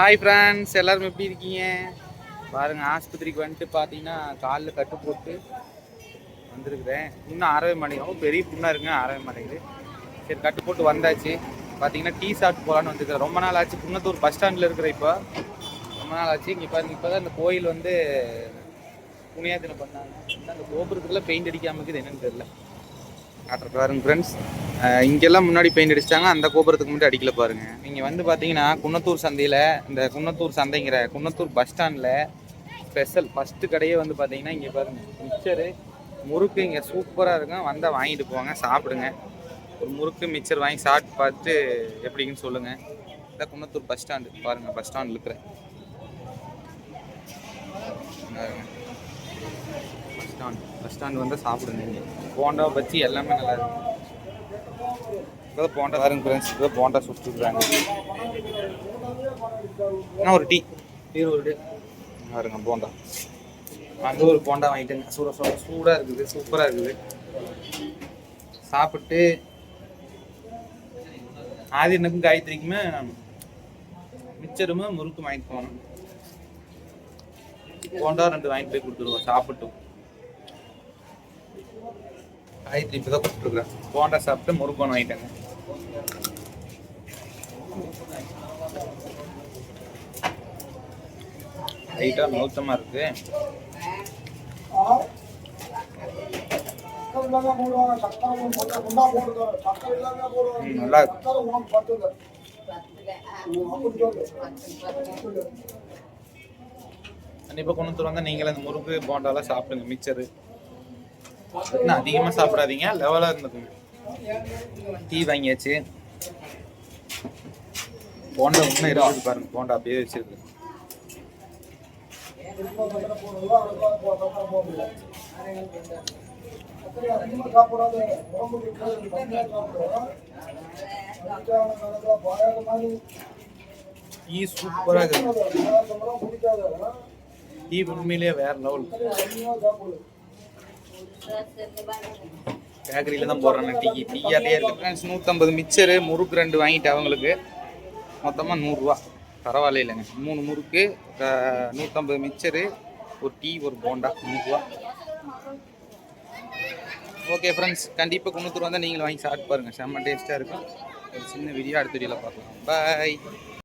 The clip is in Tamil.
ஹாய் ஃப்ரெண்ட்ஸ் எல்லோரும் எப்படி இருக்கீங்க? பாருங்கள் ஆஸ்பத்திரிக்கு வந்துட்டு பார்த்தீங்கன்னா காலில் கட்டு போட்டு வந்திருக்கிறேன். இன்னும் ஆறவே மாட்டேங்குது பெரிய புண்ணாக இருக்குங்க ஆறவே மாட்டேங்குது சரி கட்டு போட்டு வந்தாச்சு. பார்த்தீங்கன்னா டீ சாப்பிட்டு போகலான்னு வந்துருக்கிறேன். ரொம்ப நாள் ஆச்சு. குன்னத்தூர் பஸ் ஸ்டாண்டில் இருக்கிற இப்போ. ரொம்ப நாள் ஆச்சு. இங்கே பாருங்க இப்போ தான் இந்த கோயில் வந்து புனியாத்தினம் பண்ணாங்க. அந்த கோபுரத்துக்குள்ளே பெயிண்ட் அடிக்காம இருக்குது என்னென்னு தெரியல. காட்டுற பாருங்க ஃப்ரெண்ட்ஸ் இங்கெல்லாம் முன்னாடி பெயிண்ட் அடிச்சிட்டாங்க அந்த கோபுரத்துக்கு மட்டும் அடிக்கல பாருங்க. நீங்கள் வந்து பார்த்தீங்கன்னா குன்னத்தூர் சந்தையில் இந்த குன்னத்தூர் சந்தைங்கிற குன்னத்தூர் பஸ் ஸ்டாண்டில் ஸ்பெஷல் ஃபஸ்ட்டு கடையே வந்து பார்த்தீங்கன்னா இங்கே பாருங்க மிக்சரு முறுக்கு இங்கே சூப்பராக இருக்கும். வந்தால் வாங்கிட்டு போவாங்க சாப்பிடுங்க. ஒரு முறுக்கு மிக்சர் வாங்கி சாப்பிட்டு பார்த்துட்டு எப்படின்னு சொல்லுங்கள் இந்த குன்னத்தூர் பஸ் ஸ்டாண்டு பாருங்கள் பஸ் ஸ்டாண்டில் இருக்கிறேன் ஸ்டாண்ட் பஸ் ஸ்டாண்ட் வந்து சாப்பிடுங்க இங்கே போண்டா பச்சி எல்லாமே நல்லா இருக்கும் இப்போ போண்டா பாருங்க ஃப்ரெண்ட்ஸ் இப்போ போண்டா சுட்டுருக்குறாங்க என்ன ஒரு டீ? டீ ஒரு டீ. பாருங்க போண்டா. அங்கே ஒரு போண்டா வாங்கிட்டேங்க சூட சூட சூடாக இருக்குது சூப்பராக இருக்குது. சாப்பிட்டு ஆதிரனுக்கும் காயத்ரிக்குமே மிச்சருமே முறுக்கு வாங்கிட்டு போகணும் போண்டா ரெண்டு வாங்கிட்டு போய் கொடுத்துருவோம் சாப்பிட்டும். காயத்ரி இப்போ தான் கொடுத்துருக்குறேன். போண்டா சாப்பிட்டு முருகன் ஒன்று வாங்கிட்டாங்க லைட்டாக நௌத்தமாக இருக்கு. நல்லா கண்டிப்பாக கொண்டு வந்துருவாங்க நீங்களே அந்த முறுக்கு போண்டாலாம் சாப்பிடுங்க மிக்சரு இன்னும் அதிகமாக சாப்பிடாதீங்க. லெவலாக இருந்துக்குங்க. டீ வாங்கியாச்சு. போண்டா இன்னும் இருக்குது பாருங்க. போண்டா அப்படியே வச்சிருக்கு. டீ சூப்பராக இருக்கு. டீ உண்மையிலேயே வேற லெவல் பேக்கரியில தான் போடுறேன் டீ அதே இருக்கு. ஃப்ரெண்ட்ஸ் நூற்றம்பது மிச்சரு முறுக்கு ரெண்டு வாங்கிட்டு அவங்களுக்கு. மொத்தமாக நூறுரூவா பரவாயில்ல இல்லைங்க. மூணு முறுக்கு நூற்றம்பது மிச்சரு ஒரு டீ ஒரு போண்டா நூறுரூவா ஓகே ஃப்ரெண்ட்ஸ் கண்டிப்பாக குன்னத்தூர் வந்தால் நீங்களும் வாங்கி சாப்பிட்டு பாருங்கள் செம்ம டேஸ்ட்டாக இருக்கும். ஒரு சின்ன வீடியோ அடுத்த வீடியோவில் பார்க்கலாம். பாய்